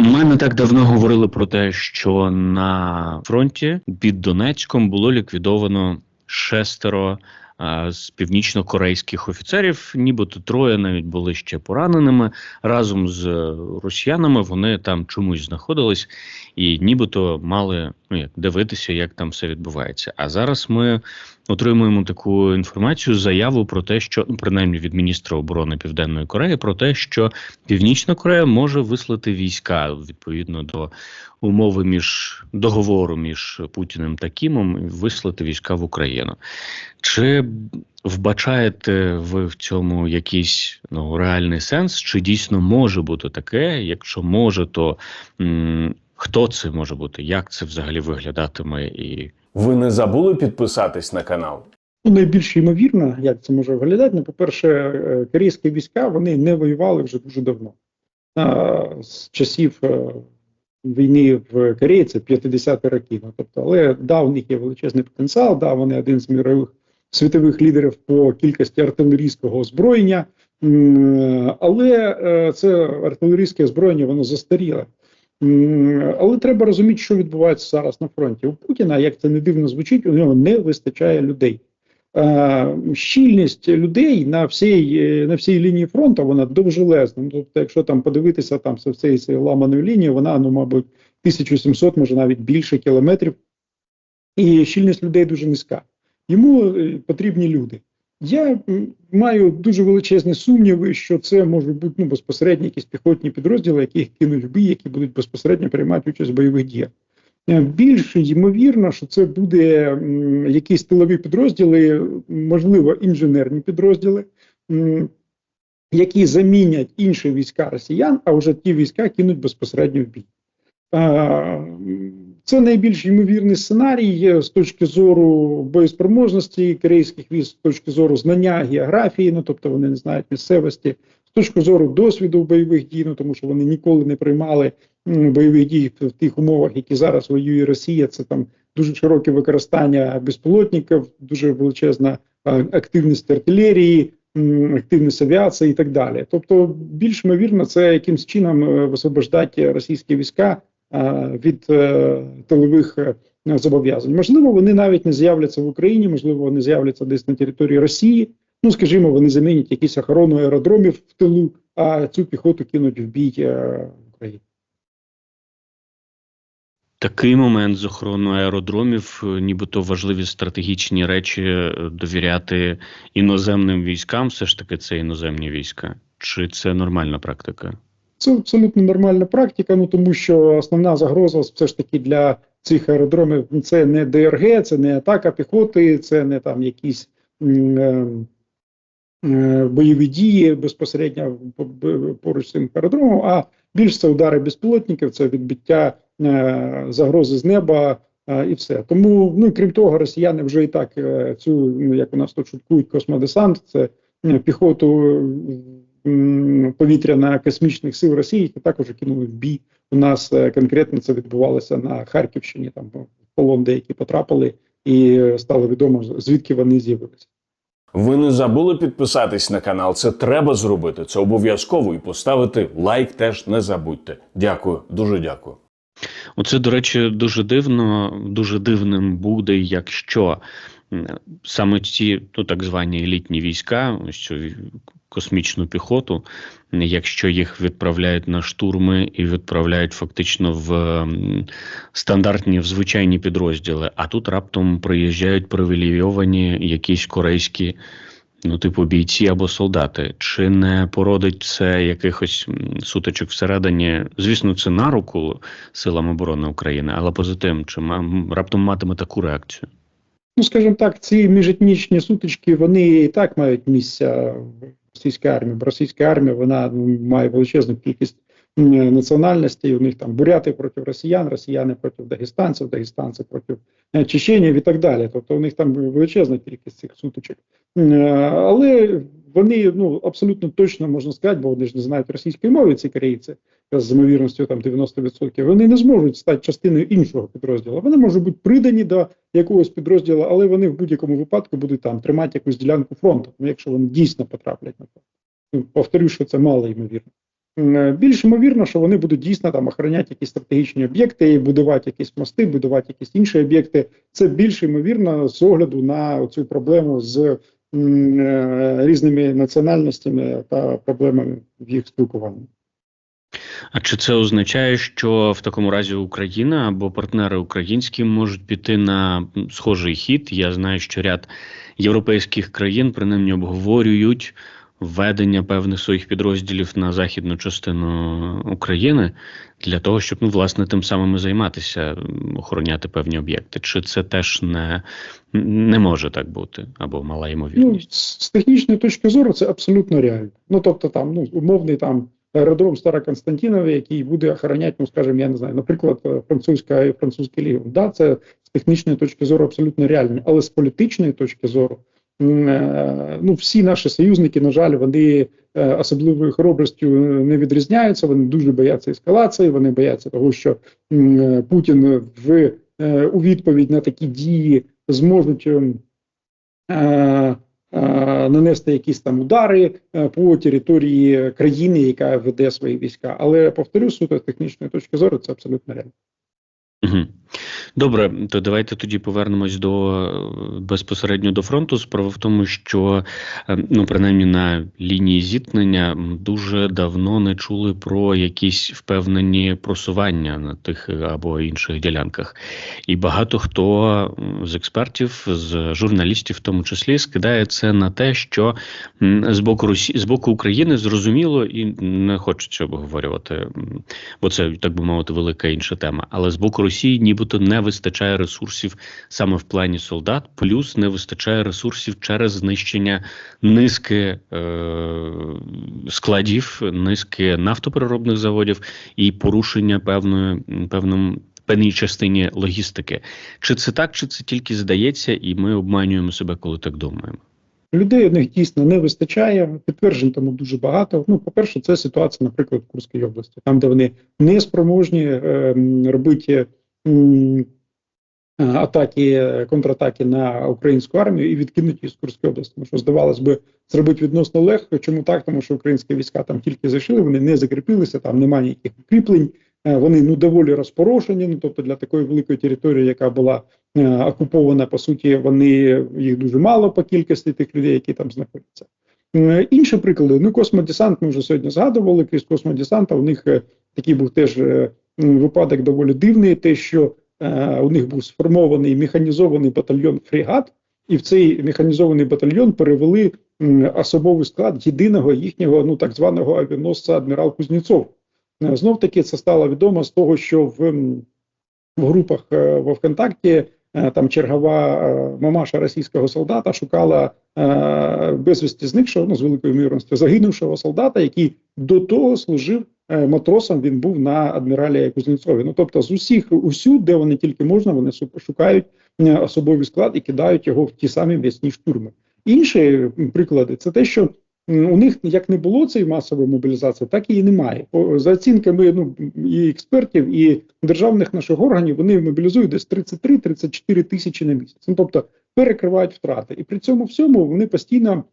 Ми не так давно говорили про те, що на фронті під Донецьком було ліквідовано шестеро а, з північно-корейських офіцерів, нібито троє навіть були ще пораненими разом з е, росіянами. Вони там чомусь знаходились і нібито мали ну як дивитися, як там все відбувається. А зараз ми отримуємо таку інформацію, заяву про те, що ну, принаймні від міністра оборони Південної Кореї, про те, що Північна Корея може вислати війська відповідно до умови між договору між Путіним та Кімом, вислати війська в Україну. Чи вбачаєте ви в цьому якийсь ну, реальний сенс? Чи дійсно може бути таке? Якщо може, то м, хто це може бути? Як це взагалі виглядатиме? І Ви не забули підписатись на канал? Ну, найбільш ймовірно, як це може виглядати. Ну, по-перше, е, корейські війська вони не воювали вже дуже давно. З часів е, війни в Кореї це 50-ті роки. Ну, тобто, але да, у них є величезний потенціал, да, вони один з мірових світових лідерів по кількості артилерійського озброєння. Але е, це артилерійське озброєння, воно застаріле. Але треба розуміти, що відбувається зараз на фронті. У Путіна, як це не дивно звучить, у нього не вистачає людей. Е, щільність людей на всій, е, на всій лінії фронту вона довжелезна. Ну, Тобто, якщо там подивитися там з цієї ламаної лінії, вона ну, мабуть, 1700, може навіть більше кілометрів, і щільність людей дуже низька. Йому е, потрібні люди. Я маю дуже величезні сумніви, що це можуть бути ну, безпосередньо якісь піхотні підрозділи, які їх кинуть в бій, які будуть безпосередньо приймати участь в бойових діях. Е, Більш ймовірно, що це буде якісь тилові підрозділи, можливо, інженерні підрозділи, які замінять інші війська росіян, а вже ті війська кинуть безпосередньо в бій. Це найбільш ймовірний сценарій з точки зору боєспроможності корейських військ, з точки зору знання географії, ну тобто вони не знають місцевості, з точки зору досвіду бойових дій, ну тому що вони ніколи не приймали м, бойових дій в тих умовах, які зараз воює Росія. Це там дуже широке використання безпілотників, дуже величезна активність артилерії, активність авіації і так далі. Тобто, більш ймовірно, це якимсь чином е, висвобождати російські війська від е, тилових е, зобов'язань. Можливо, вони навіть не з'являться в Україні, можливо, вони з'являться десь на території Росії. Ну, скажімо, вони замінять якісь охорону аеродромів в тилу, а цю піхоту кинуть в бій е, в Україні. такий момент з охороною аеродромів, е, нібито важливі стратегічні речі е, довіряти іноземним військам, все ж таки це іноземні війська. Чи це нормальна практика? Це абсолютно нормальна практика, ну тому що основна загроза все ж таки для цих аеродромів ну, це не ДРГ, це не атака піхоти, це не там якісь е, е, бойові дії безпосередньо поруч з цим аеродромом, а більш це удари безпілотників, це відбиття е, загрози з неба. е, І все тому, ну крім того, росіяни вже і так е, цю, ну як у нас тут шуткують, космодесант, це е, піхоту повітряно-космічних сил Росії, які також кинули в бій. У нас е, конкретно це відбувалося на Харківщині. Там в полон деякі потрапили, і стало відомо звідки вони з'явилися. Ви не забули підписатись на канал? Це треба зробити. Це обов'язково і поставити лайк теж не забудьте. Дякую, дуже дякую. Оце, до речі, дуже дивно, дуже дивним буде, якщо саме ці ну, так звані елітні війська, ось цю космічну піхоту, якщо їх відправляють на штурми і відправляють фактично в стандартні в звичайні підрозділи, а тут раптом приїжджають привілейовані якісь корейські. Ну, типу, бійці або солдати, чи не породить це якихось сутичок всередині? Звісно, це на руку силам оборони України, але поза тим, чи раптом матиме таку реакцію? Ну, скажімо так, ці міжетнічні сутички вони і так мають місця в російській армії. Бо російська армія вона ну, має величезну кількість національностей. У них там буряти проти росіян, росіяни проти дагестанців, дагестанці проти е, чеченів і так далі. Тобто у них там величезна кількість цих сутичок. Але вони ну абсолютно точно можна сказати, бо вони ж не знають російської мови, ці корейці з ймовірністю там 90%, вони не зможуть стати частиною іншого підрозділу. Вони можуть бути придані до якогось підрозділу, але вони в будь-якому випадку будуть там тримати якусь ділянку фронту, ну, якщо вони дійсно потраплять на фронт. Ну, повторюю, що це мало ймовірно. м, більш ймовірно, що вони будуть дійсно там охороняти якісь стратегічні об'єкти, будувати якісь мости, будувати якісь інші об'єкти. Це більш ймовірно з огляду на цю проблему з е, різними національностями та проблемами в їх спілкуванні. А чи це означає, що в такому разі Україна або партнери українські можуть піти на схожий хід? Я знаю, що ряд європейських країн принаймні обговорюють введення певних своїх підрозділів на західну частину України для того, щоб ну власне тим самим займатися, охороняти певні об'єкти. Чи це теж не, не може так бути або мала Ну, ймовірність? з, з технічної точки зору це абсолютно реально. Ну тобто, там ну умовний там аеродром Староконстантінове, який буде охороняти, ну скажімо, я не знаю, наприклад, е, французька і французький лігіон. Да, це з технічної точки зору абсолютно реально, але з політичної точки зору. Е, Ну, всі наші союзники, на жаль, вони е, особливою хоробростю не відрізняються. Вони дуже бояться ескалації. Вони бояться того, що е, Путін в е, у відповідь на такі дії зможуть ем, е, е, нанести якісь там удари е, по території країни, яка веде свої війська. Але повторю, суто з технічної точки зору, це абсолютно реально. Угу. Добре, то давайте тоді повернемось до е, безпосередньо до фронту. Справа в тому, що е, ну принаймні на лінії зіткнення дуже давно не чули про якісь впевнені просування на тих е, або інших ділянках, і багато хто з експертів, з журналістів, в тому числі, скидає це на те, що з боку Росії з боку України зрозуміло і не хочеться обговорювати, бо це так би мовити велика інша тема. Але з боку Росії нібито не вистачає ресурсів саме в плані солдат, плюс не вистачає ресурсів через знищення низки е, складів, низки нафтопереробних заводів і порушення певної певним. Певній частині логістики, чи це так, чи це тільки здається, і ми обманюємо себе, коли так думаємо. Людей у них дійсно не вистачає. Підтверджень тому дуже багато. Ну, по-перше, це ситуація, наприклад, в Курській області, там, де вони не спроможні е, робити атаки, контратаки на українську армію і відкинути її з Курської області. Тому що здавалось би, зробити відносно легко. Чому так? Тому що українські війська там тільки зайшли, вони не закріпилися, там немає ніяких укріплень. Е, Вони ну доволі розпорошені. Ну тобто для такої великої території, яка була е, окупована, по суті, вони їх дуже мало по кількості тих людей, які там знаходяться. Е, Інші приклади, ну космодесант, ми вже сьогодні згадували. Крізь космодесанта у них е, такий був теж е, випадок доволі дивний. Те, що е, у них був сформований механізований батальйон фрегат, і в цей механізований батальйон перевели м, особовий склад єдиного їхнього ну так званого авіаносця адмірал Кузнєцов. Е, Знов таки це стало відомо з того, що в, в групах е, во ВКонтакті е, там чергова е, мамаша російського солдата шукала е, безвісті зникшого, ну з великою ймовірністю загинувшого солдата, який до того служив е, матросом. Він був на адміралі Кузнєцові. Ну тобто, з усіх усюд, де вони тільки можна, вони шукають е, особовий склад і кидають його в ті самі м'ясні штурми. Інші приклади це те, що у них як не було цієї масової мобілізації, так і немає. За оцінками ну, і експертів, і державних наших органів, вони мобілізують десь 33-34 тисячі на місяць. Ну, тобто перекривають втрати. І при цьому всьому вони постійно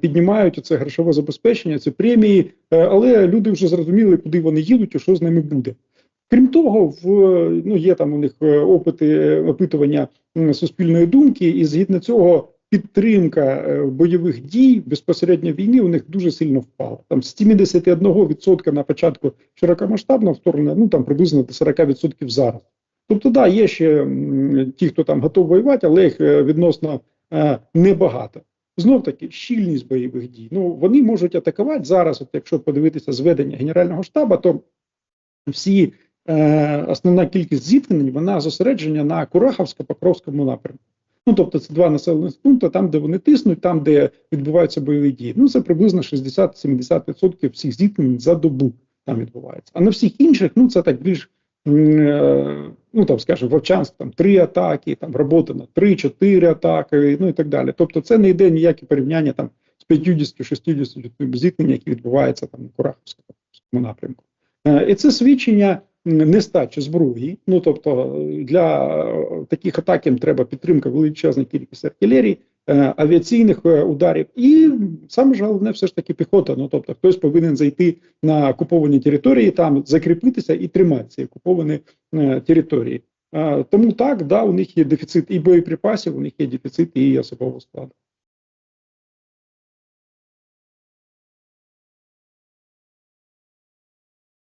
піднімають оце грошове забезпечення, це премії, е, але люди вже зрозуміли, куди вони їдуть і що з ними буде. Крім того, в ну є там у них е, опити е, опитування суспільної думки, і згідно цього підтримка е, бойових дій безпосередньо війни у них дуже сильно впала. Там з 71% на початку широкомасштабного вторгнення, ну там приблизно до 40% зараз. Тобто, да, є ще ті, хто там готов воювати, але їх е, відносно е, небагато. Знов таки щільність бойових дій. Ну вони можуть атакувати зараз. От якщо подивитися зведення Генерального штабу, то всі е, основна кількість зіткнень вона зосереджена на Кураховсько-Покровському напрямку. Ну тобто це два населених пункти, там, де вони тиснуть, там, де відбуваються бойові дії. Ну це приблизно 60-70% всіх зіткнень за добу там відбувається. А на всіх інших, ну це так більш ну там скажімо, Вовчанськ, там три атаки, там робота на 3-4 атаки, ну і так далі. Тобто, це не йде ніяке порівняння там з 50-60 зіткнень, які відбуваються там на Кураховському напрямку. Е, І це свідчення нестачі зброї. Ну тобто е, для е, таких атак їм треба підтримка величезної кількості артилерії, е, авіаційних е, ударів. І саме ж головне, все ж таки піхота. Ну тобто, хтось повинен зайти на окуповані території, там закріпитися і тримати ці окуповані е, території. Е, тому так, да, у них є дефіцит і боєприпасів, у них є дефіцит і особового складу.